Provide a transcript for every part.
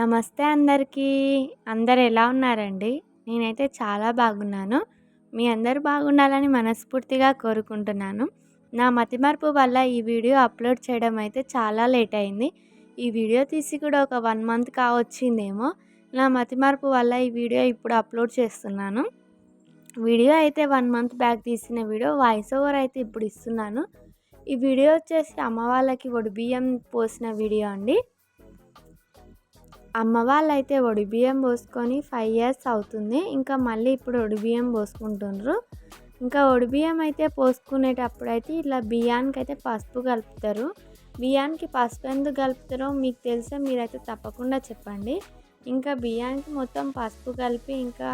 నమస్తే అందరికీ. అందరు ఎలా ఉన్నారండి? నేనైతే చాలా బాగున్నాను. మీ అందరు బాగుండాలని మనస్ఫూర్తిగా కోరుకుంటున్నాను. నా మతిమరుపు వల్ల ఈ వీడియో అప్లోడ్ చేయడం అయితే చాలా లేట్ అయింది. ఈ వీడియో తీసి కూడా ఒక వన్ మంత్ కావచ్చిందేమో. నా మతిమరుపు వల్ల ఈ వీడియో ఇప్పుడు అప్లోడ్ చేస్తున్నాను. వీడియో అయితే వన్ మంత్ బ్యాక్ తీసిన వీడియో వాయిస్ ఓవర్ అయితే ఇప్పుడు ఇస్తున్నాను. ఈ వీడియో వచ్చేసి అమ్మ వాళ్ళకి ఒడి బియ్యం పోసిన వీడియో అండి. అమ్మ వాళ్ళైతే ఒడిబియ్యం బియ్యం పోసుకొని ఫైవ్ ఇయర్స్ అవుతుంది. ఇంకా మళ్ళీ ఇప్పుడు బియ్యం పోసుకుంటుండ్రు. ఇంకా బియ్యం అయితే పోసుకునేటప్పుడు అయితే ఇట్లా బియ్యానికి అయితే పసుపు కలుపుతారు. బియ్యానికి పసుపు ఎందుకు కలుపుతారో మీకు తెలిసే మీరైతే తప్పకుండా చెప్పండి. ఇంకా బియ్యానికి మొత్తం పసుపు కలిపి ఇంకా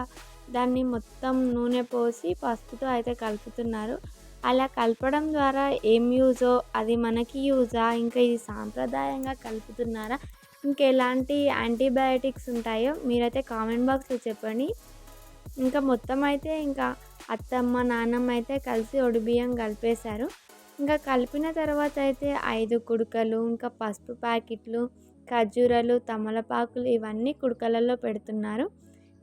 దాన్ని మొత్తం నూనె పోసి పసుపుతో అయితే కలుపుతున్నారు. అలా కలపడం ద్వారా ఏం యూజో? అది మనకి యూజా? ఇంకా ఇది సాంప్రదాయంగా కలుపుతున్నారా? ఇంకా ఎలాంటి యాంటీబయాటిక్స్ ఉంటాయో మీరైతే కామెంట్ బాక్స్లో చెప్పండి. ఇంకా మొత్తం అయితే ఇంకా అత్తమ్మ నాన్నమ్మ అయితే కలిసి ఒడిబియ్యం కలిపేశారు. ఇంకా కలిపిన తర్వాత అయితే ఐదు కుడుకలు ఇంకా పసుపు ప్యాకెట్లు ఖర్జూరాలు తమలపాకులు ఇవన్నీ కుడుకలలో పెడుతున్నారు.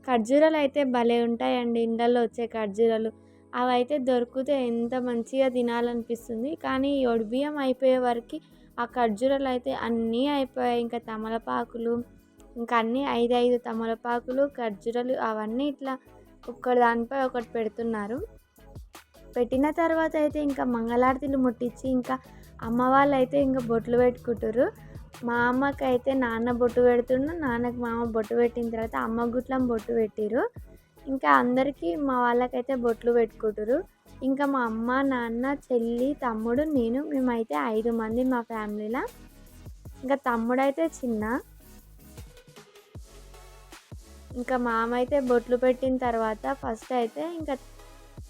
ఖర్జూరాలు అయితే భలే ఉంటాయండి. ఇండ్లలో వచ్చే ఖర్జూరాలు. అవి అయితే దొరికితే ఎంత మంచిగా తినాలనిపిస్తుంది. కానీ ఒడిబియ్యం అయిపోయే వరకు ఆ ఖర్జూరాలు అయితే అన్నీ అయిపోయాయి. ఇంకా తమలపాకులు ఇంకా అన్నీ ఐదు ఐదు తమలపాకులు ఖర్జూరాలు అవన్నీ ఇట్లా ఒక్కటి దానిపై ఒకటి పెడుతున్నారు. పెట్టిన తర్వాత అయితే ఇంకా మంగళారతిలు ముట్టించి ఇంకా అమ్మ వాళ్ళు అయితే ఇంకా బొట్లు పెట్టుకుంటారు మా అమ్మకి అయితే నాన్న బొట్టు పెడుతున్నా నాన్నకి మామ బొట్టు పెట్టిన తర్వాత అమ్మ గుట్లం బొట్టు పెట్టిరు ఇంకా అందరికీ మా వాళ్ళకైతే బొట్లు పెట్టుకుంటారు ఇంకా మా అమ్మ నాన్న చెల్లి తమ్ముడు నేను మేమైతే ఐదు మంది మా ఫ్యామిలీలో. ఇంకా తమ్ముడైతే చిన్న. ఇంకా మామ అయితే బొట్లు పెట్టిన తర్వాత ఫస్ట్ అయితే ఇంకా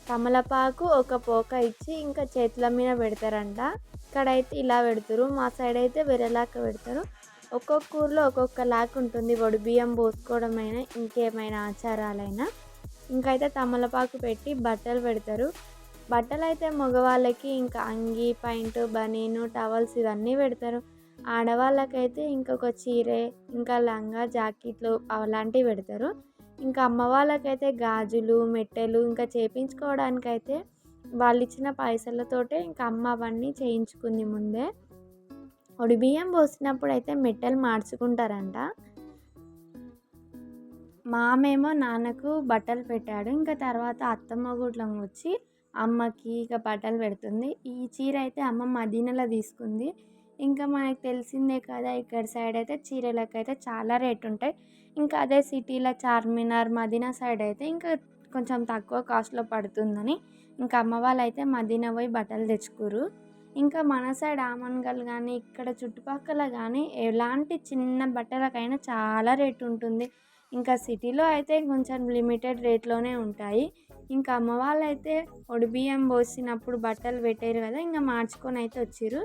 తమలపాకు ఒక పోక ఇచ్చి ఇంకా చేతుల మీద పెడతారంట. ఇక్కడైతే ఇలా పెడతారు మా సైడ్ అయితే వేరేలాగా పెడతారు. ఒక్కొక్క ఊర్లో ఒక్కొక్క లాక్ ఉంటుంది. వడి బియ్యం పోసుకోవడమైనా ఇంకేమైనా ఆచారాలైనా. ఇంకైతే తమలపాకు పెట్టి బట్టలు పెడతారు. బట్టలు అయితే మగవాళ్ళకి ఇంకా అంగి పాయింట్ బనీను టవల్స్ ఇవన్నీ పెడతారు. ఆడవాళ్ళకైతే ఇంకొక చీరే ఇంకా లంగా జాకెట్లు అలాంటివి పెడతారు. ఇంకా అమ్మ వాళ్ళకైతే గాజులు మెట్టెలు ఇంకా చేయించుకోవడానికైతే వాళ్ళు ఇచ్చిన పైసలతోటే ఇంకా అమ్మ అవన్నీ చేయించుకుంది ముందే. బియ్యం పోసినప్పుడు అయితే మెట్టెలు మార్చుకుంటారంట. మామేమో నాన్నకు బట్టలు పెట్టాడు. ఇంకా తర్వాత అత్తమ్మ గుట్లం వచ్చి అమ్మకి ఇక బట్టలు పెడుతుంది. ఈ చీర అయితే అమ్మ మదీనలో తీసుకుంది. ఇంకా మనకు తెలిసిందే కదా ఇక్కడ సైడ్ అయితే చీరలకు అయితే చాలా రేట్ ఉంటాయి. ఇంకా అదే సిటీలో చార్మినార్ మదీనా సైడ్ అయితే ఇంకా కొంచెం తక్కువ కాస్ట్లో పడుతుందని ఇంకా అమ్మ వాళ్ళు అయితే మదీనా పోయి బట్టలు తెచ్చుకోరు ఇంకా మన సైడ్ ఆమన్గల్ కానీ ఇక్కడ చుట్టుపక్కల కానీ ఎలాంటి చిన్న బట్టలకైనా చాలా రేటు ఉంటుంది. ఇంకా సిటీలో అయితే కొంచెం లిమిటెడ్ రేట్లోనే ఉంటాయి. ఇంకా అమ్మ వాళ్ళు అయితే బియ్యం పోసినప్పుడు బట్టలు పెట్టారు కదా ఇంకా మార్చుకొని అయితే వచ్చారు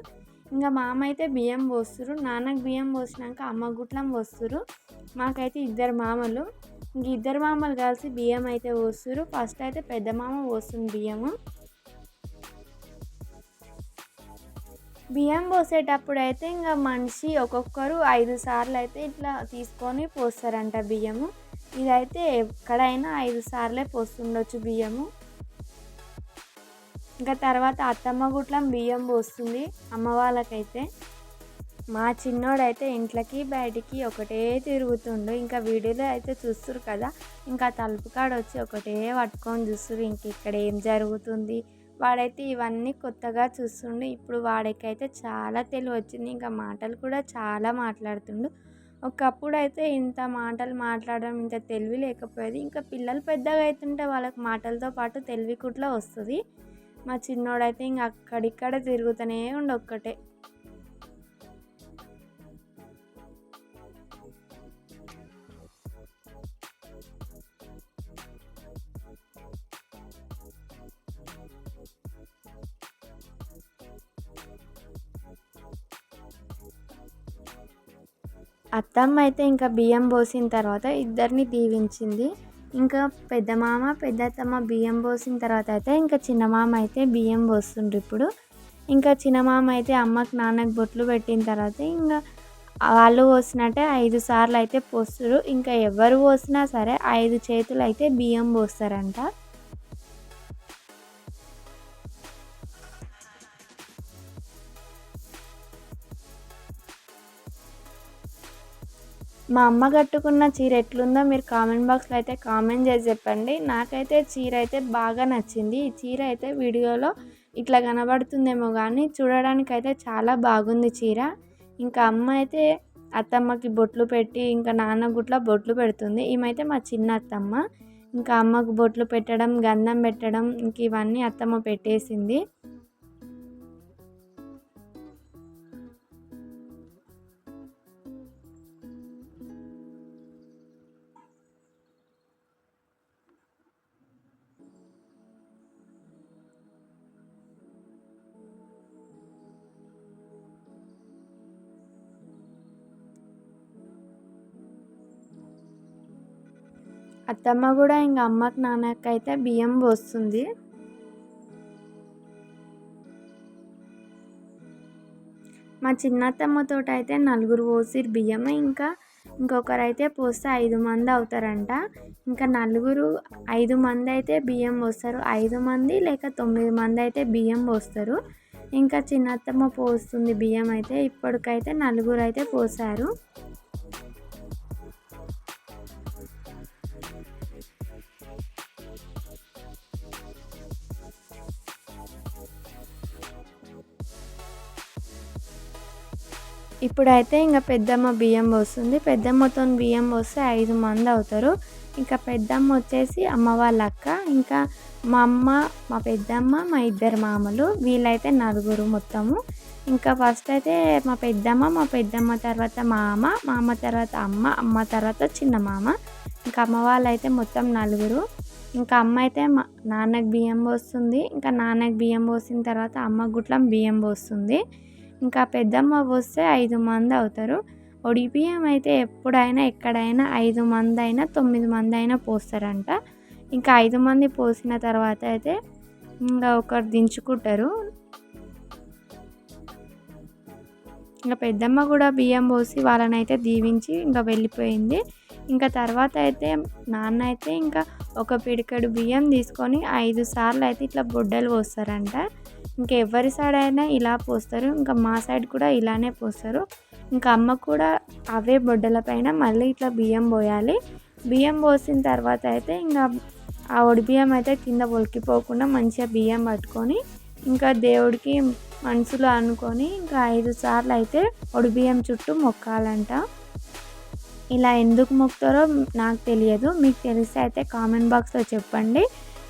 ఇంకా మామ అయితే బియ్యం పోస్తురు నాన్నకు బియ్యం పోసినాక అమ్మ గుట్లం పోస్తురు మాకైతే ఇద్దరు మామలు. ఇంక ఇద్దరు మామలు కలిసి బియ్యం అయితే పోస్తురు ఫస్ట్ అయితే పెద్ద మామ పోస్తుంది బియ్యము. బియ్యం పోసేటప్పుడు అయితే ఇంకా మనిషి ఒక్కొక్కరు ఐదు సార్లు అయితే ఇట్లా తీసుకొని పోస్తారంట బియ్యము. ఇదైతే ఎక్కడైనా ఐదు సార్లే పోస్తుండొచ్చు బియ్యము. ఇంకా తర్వాత అత్తమ్మ గుట్లం బియ్యం పోస్తుంది అమ్మ వాళ్ళకైతే. మా చిన్నోడైతే ఇంట్లోకి బయటికి ఒకటే తిరుగుతుండు. ఇంకా వీడియోలో అయితే చూస్తారు కదా ఇంకా తలుపు కాడ వచ్చి ఒకటే పట్టుకొని చూస్తారు ఇంక ఇక్కడ ఏం జరుగుతుంది వాడైతే ఇవన్నీ కొత్తగా చూస్తుండు. ఇప్పుడు వాడికైతే చాలా తెలివి వచ్చింది ఇంకా మాటలు కూడా చాలా మాట్లాడుతుండు. ఒకప్పుడు అయితే ఇంత మాటలు మాట్లాడడం ఇంత తెలివి లేకపోయేది. ఇంకా పిల్లలు పెద్దగా అవుతుంటే వాళ్ళకి మాటలతో పాటు తెలివి కూడా వస్తుంది. మా చిన్నోడైతే ఇంక అక్కడిక్కడ తిరుగుతూనే ఉండు ఒక్కటే. అత్తమ్మ అయితే ఇంకా బియ్యం పోసిన తర్వాత ఇద్దరిని దీవించింది. ఇంకా పెద్ద మామ పెద్ద అత్తమ్మ బియ్యం పోసిన తర్వాత అయితే ఇంకా చిన్న మామ అయితే బియ్యం పోస్తుండ్రు ఇప్పుడు. ఇంకా చిన్న మామ అయితే అమ్మకి నాన్నకి బొట్లు పెట్టిన తర్వాత ఇంకా వాళ్ళు పోసినట్టే ఐదు సార్లు అయితే పోస్తారు ఇంకా ఎవరు పోసినా సరే ఐదు చేతులు అయితే బియ్యం పోస్తారంట. మా అమ్మ కట్టుకున్న చీర ఎట్లుందో మీరు కామెంట్ బాక్స్లో అయితే కామెంట్ చేసి చెప్పండి. నాకైతే చీర అయితే బాగా నచ్చింది. ఈ చీర అయితే వీడియోలో ఇట్లా కనబడుతుందేమో కానీ చూడడానికి అయితే చాలా బాగుంది చీర. ఇంకా అమ్మ అయితే అత్తమ్మకి బొట్లు పెట్టి ఇంకా నాన్న గుట్ల బొట్లు పెడుతుంది. ఈమైతే మా చిన్న అత్తమ్మ. ఇంకా అమ్మకు బొట్లు పెట్టడం గంధం పెట్టడం ఇంక ఇవన్నీ అత్తమ్మ పెట్టేసింది. అత్తమ్మ కూడా ఇంకా అమ్మకి నాన్నకైతే బియ్యం పోస్తుంది. మా చిన్నత్తమ్మతో అయితే నలుగురు పోసిరు బియ్యం ఇంకా ఇంకొకరు అయితే పోస్తే ఐదు మంది అవుతారంట. ఇంకా నలుగురు ఐదు మంది అయితే బియ్యం పోస్తారు. ఐదు మంది లేక తొమ్మిది మంది అయితే బియ్యం పోస్తారు. ఇంకా చిన్నత్తమ్మ పోస్తుంది బియ్యం అయితే ఇప్పటికైతే నలుగురు అయితే పోసారు. ఇప్పుడైతే ఇంకా పెద్దమ్మ బియ్యం పోస్తుంది. పెద్దమ్మతో బియ్యం పోస్తే ఐదు మంది అవుతారు. ఇంకా పెద్దమ్మ వచ్చేసి అమ్మ వాళ్ళ అక్క ఇంకా మా అమ్మ మా పెద్దమ్మ మా ఇద్దరు మామలు వీళ్ళైతే నలుగురు మొత్తము. ఇంకా ఫస్ట్ అయితే మా పెద్దమ్మ మా పెద్దమ్మ తర్వాత మామ మామ తర్వాత అమ్మ అమ్మ తర్వాత చిన్న మామ. ఇంకా అమ్మ వాళ్ళు అయితే మొత్తం నలుగురు. ఇంకా అమ్మ అయితే మా నాన్నకి బియ్యం పోస్తుంది. ఇంకా నాన్నకి బియ్యం పోసిన తర్వాత అమ్మ గుట్లం బియ్యం పోస్తుంది. ఇంకా పెద్దమ్మ పోస్తే ఐదు మంది అవుతారు. బియ్యం అయితే ఎప్పుడైనా ఎక్కడైనా ఐదు మంది అయినా తొమ్మిది మంది అయినా పోస్తారంట. ఇంకా ఐదు మంది పోసిన తర్వాత అయితే ఇంకా ఒకరు దించుకుంటారు. ఇంకా పెద్దమ్మ కూడా బియ్యం పోసి వాళ్ళని అయితే దీవించి ఇంకా వెళ్ళిపోయింది. ఇంకా తర్వాత అయితే నాన్న అయితే ఇంకా ఒక పిడికడు బియ్యం తీసుకొని ఐదు సార్లు అయితే ఇట్లా బొడ్డలు పోస్తారంట. ఇంకా ఎవరి సైడ్ అయినా ఇలా పోస్తారు. ఇంకా మా సైడ్ కూడా ఇలానే పోస్తారు. ఇంకా అమ్మ కూడా అవే బొడ్డల పైన మళ్ళీ ఇట్లా బియ్యం పోయాలి. బియ్యం పోసిన తర్వాత అయితే ఇంకా ఆ ఒడి బియ్యం అయితే కింద ఒలికిపోకుండా మంచిగా బియ్యం పట్టుకొని ఇంకా దేవుడికి మనసులో అనుకొని ఇంకా ఐదు సార్లు అయితే ఒడి బియ్యం చుట్టూ మొక్కాలంట. ఇలా ఎందుకు మొక్కుతారో నాకు తెలియదు. మీకు తెలిస్తే అయితే కామెంట్ బాక్స్లో చెప్పండి.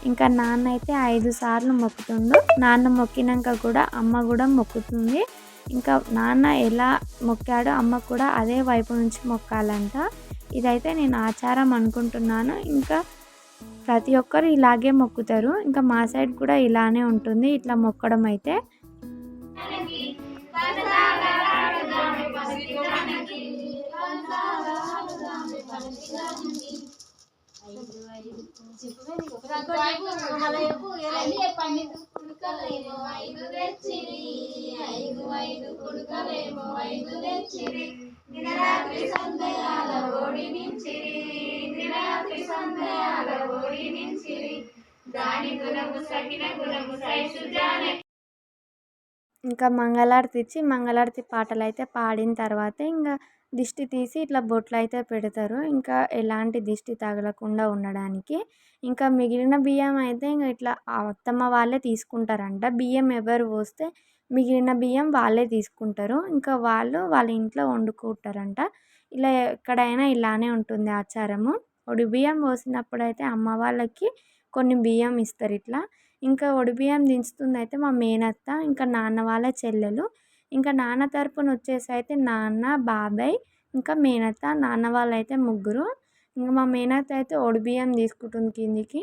ఇంకా నాన్న అయితే ఐదు సార్లు మొక్కుతుండు. నాన్న మొక్కినాక కూడా అమ్మ కూడా మొక్కుతుంది. ఇంకా నాన్న ఎలా మొక్కాడో అమ్మ కూడా అదే వైపు నుంచి మొక్కాలంట. ఇదైతే నేను ఆచారం అనుకుంటున్నాను. ఇంకా ప్రతి ఒక్కరు ఇలాగే మొక్కుతారు. ఇంకా మా సైడ్ కూడా ఇలానే ఉంటుంది. ఇట్లా మొక్కడం అయితే. కుడుకలేమో ఐదు తెచ్చిరి ఐదు ఐదు కుడుకలేమో ఐదు తెచ్చిరి దినరాత్రి సందేహాల ఓడి నించిరి దినరాత్రి సందేహాల ఓడి నించిరి దాని గుణము సకిన గుణము సైసు జానే ఇంకా మంగళారతి ఇచ్చి మంగళారతి పాటలు అయితే పాడిన తర్వాత ఇంకా దిష్టి తీసి ఇట్లా బొట్లు అయితే పెడతారు. ఇంకా ఎలాంటి దిష్టి తగలకుండా ఉండడానికి. ఇంకా మిగిలిన బియ్యం అయితే ఇంకా ఇట్లా అత్తమ్మ వాళ్ళే తీసుకుంటారంట. బియ్యం ఎవరు పోస్తే మిగిలిన బియ్యం వాళ్ళే తీసుకుంటారు. ఇంకా వాళ్ళు వాళ్ళ ఇంట్లో వండుకుంటారంట. ఇలా ఎక్కడైనా ఇలానే ఉంటుంది ఆచారము. ఒడి బియ్యం పోసినప్పుడు అయితే అమ్మ వాళ్ళకి కొన్ని బియ్యం ఇస్తారు ఇట్లా. ఇంకా ఒడిబియ్యం దించుతుంది అయితే మా మేనత్త ఇంకా నాన్న వాళ్ళ చెల్లెలు. ఇంకా నాన్న తరపున వచ్చేసి అయితే నాన్న బాబాయ్ ఇంకా మేనత్త నాన్న వాళ్ళు అయితే ముగ్గురు. ఇంకా మా మేనత్త అయితే ఒడిబియ్యం తీసుకుంటుంది కిందికి.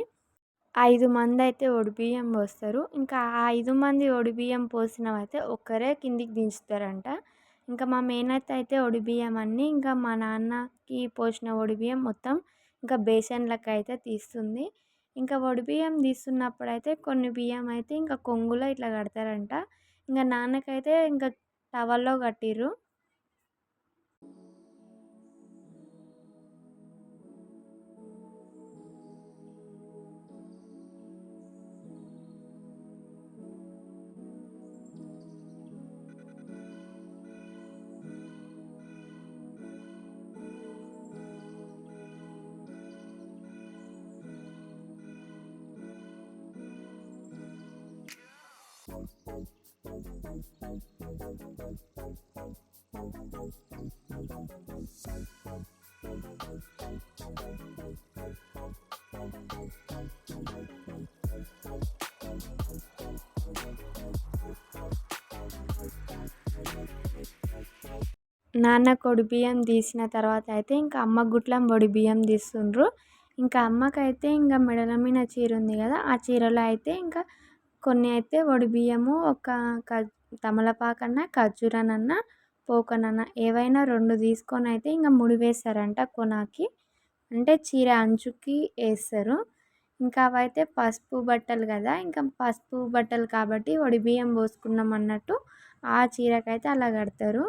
ఐదు మంది అయితే ఒడిబియ్యం పోస్తారు. ఇంకా ఆ ఐదు మంది ఒడిబియ్యం పోసినవైతే అయితే ఒక్కరే కిందికి దించుతారంట. ఇంకా మా మేనత్త అయితే ఒడిబియ్యం అన్నీ ఇంకా మా నాన్నకి పోసిన ఒడిబియ్యం మొత్తం ఇంకా బేసన్లకు అయితే తీస్తుంది. ఇంకా వడి బియ్యం తీస్తున్నప్పుడు అయితే కొన్ని బియ్యం అయితే ఇంకా కొంగులో ఇట్లా కడతారంట. ఇంకా నాన్నకైతే ఇంకా టవల్లో కట్టిర్రు. నాన్న కొడి బియ్యం తీసిన తర్వాత అయితే ఇంకా అమ్మ గుట్లం వడి బియ్యం తీస్తుండ్రు. ఇంకా అమ్మకైతే ఇంకా మెడల మీద చీర ఉంది కదా ఆ చీరలో అయితే ఇంకా కొన్ని అయితే వడి బియ్యము ఒక క తమలపాకన్న ఖర్జూరానన్నా పోకనన్న ఏవైనా రెండు తీసుకొని అయితే ఇంకా ముడి వేస్తారంట కొనాకి. అంటే చీర అంచుకి వేస్తారు ఇంకా అవైతే పసుపు బట్టలు కదా ఇంకా పసుపు బట్టలు కాబట్టి వడి బియ్యం పోసుకున్నాం అన్నట్టు ఆ చీరకైతే అలా కడతారు.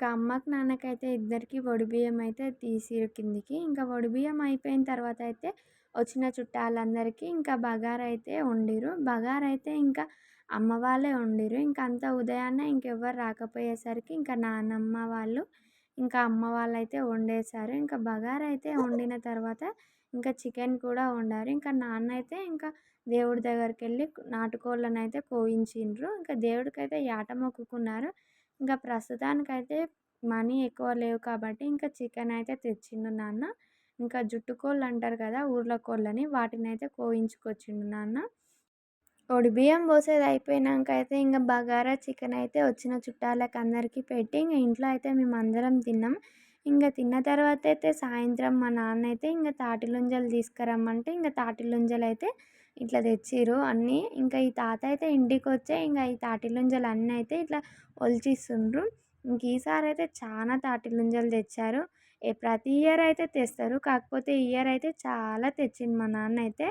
ఇంకా అమ్మకి నాన్నకైతే ఇద్దరికి బియ్యం అయితే తీసిరు కిందికి. ఇంకా బియ్యం అయిపోయిన తర్వాత అయితే వచ్చిన చుట్టాలందరికీ ఇంకా బగారు అయితే వండిరు. బగారు అయితే ఇంకా అమ్మ వాళ్ళే వండిరు. ఇంకా అంత ఉదయాన్నే ఇంకెవ్వరు రాకపోయేసరికి ఇంకా నాన్నమ్మ వాళ్ళు ఇంకా అమ్మ వాళ్ళు అయితే వండేసారు ఇంకా బగారు అయితే వండిన తర్వాత ఇంకా చికెన్ కూడా వండారు. ఇంకా నాన్న అయితే ఇంకా దేవుడి దగ్గరికి వెళ్ళి నాటుకోళ్ళని అయితే కోయించిండ్రు. ఇంకా దేవుడికి అయితే యాట మొక్కుకున్నారు ఇంకా ప్రస్తుతానికైతే మనీ ఎక్కువ లేవు కాబట్టి ఇంకా చికెన్ అయితే తెచ్చిండు నాన్న. ఇంకా జుట్టు కోళ్ళు అంటారు కదా ఊర్ల కోళ్ళని వాటిని అయితే కోయించుకొచ్చిండు నాన్న. ఒడి బియ్యం పోసేది అయిపోయినాక అయితే ఇంకా బగారా చికెన్ అయితే వచ్చిన చుట్టాలకు అందరికీ పెట్టి ఇంకా ఇంట్లో అయితే మేము అందరం తిన్నాం. ఇంకా తిన్న తర్వాత అయితే సాయంత్రం మా నాన్న అయితే ఇంకా తాటిలుంజలు తీసుకురమ్మంటే ఇంకా తాటిలుంజలు అయితే ఇట్లా తెచ్చిర్రు అన్నీ. ఇంకా ఈ తాత అయితే ఇంటికి వచ్చే ఇంకా ఈ తాటిలుంజలు అన్నీ అయితే ఇట్లా ఒలిచిస్తుండ్రు. ఇంక ఈసారి అయితే చాలా తాటిలుంజలు తెచ్చారు. ప్రతి ఇయర్ అయితే తెస్తారు. కాకపోతే ఈ ఇయర్ అయితే చాలా తెచ్చింది మా నాన్న అయితే.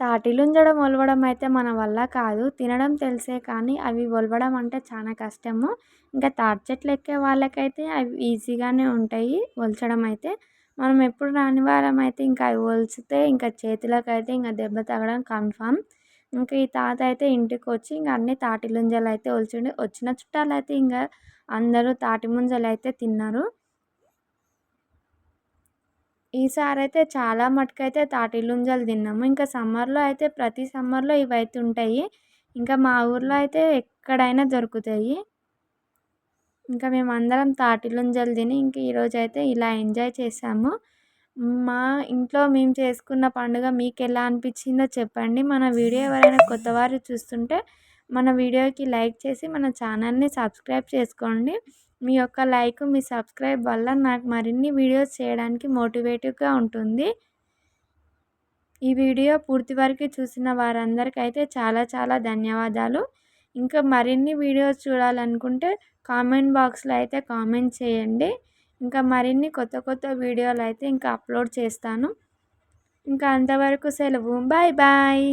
తాటిలుంజడం ఒలవడం అయితే మన వల్ల కాదు. తినడం తెలిసే కానీ అవి ఒలవడం అంటే చాలా కష్టము. ఇంకా తాటి చెట్లు ఎక్కే వాళ్ళకైతే అవి ఈజీగానే ఉంటాయి ఒలచడం అయితే. మనం ఎప్పుడు రాని వారం అయితే ఇంకా అవి ఒలిస్తే ఇంకా చేతులకు అయితే ఇంకా దెబ్బ తగలడం కన్ఫామ్. ఇంకా ఈ తాత అయితే ఇంటికి వచ్చి ఇంకా అన్ని తాటి ముంజలు అయితే ఒలిచిండు. వచ్చిన చుట్టాలు అయితే ఇంకా అందరూ తాటి ముంజలు అయితే తిన్నారు. ఈసారి అయితే చాలా మటుకైతే తాటి ముంజలు తిన్నాము. ఇంకా సమ్మర్లో అయితే ప్రతి సమ్మర్లో ఇవి అయితే ఉంటాయి ఇంకా మా ఊర్లో అయితే ఎక్కడైనా దొరుకుతాయి. ఇంకా మేము అందరం తాటిలుంజలు తిని ఇంక ఈరోజు అయితే ఇలా ఎంజాయ్ చేసాము. మా ఇంట్లో మేము చేసుకున్న పండుగ మీకు ఎలా అనిపించిందో చెప్పండి. మన వీడియో ఎవరైనా కొత్తవారు చూస్తుంటే మన వీడియోకి లైక్ చేసి మన ఛానల్ని సబ్స్క్రైబ్ చేసుకోండి. మీ యొక్క లైక్ మీ సబ్స్క్రైబ్ వల్ల నాకు మరిన్ని వీడియోస్ చేయడానికి మోటివేటివ్గా ఉంటుంది. ఈ వీడియో పూర్తి వరకు చూసిన వారందరికీ అయితే చాలా చాలా ధన్యవాదాలు. ఇంకా మరిన్ని వీడియోస్ చూడాలనుకుంటే కామెంట్ బాక్స్లో అయితే కామెంట్ చేయండి. ఇంకా మరిన్ని కొత్త కొత్త వీడియోలు అయితే ఇంకా అప్లోడ్ చేస్తాను. ఇంకా అంతవరకు సెలవు. Bye bye.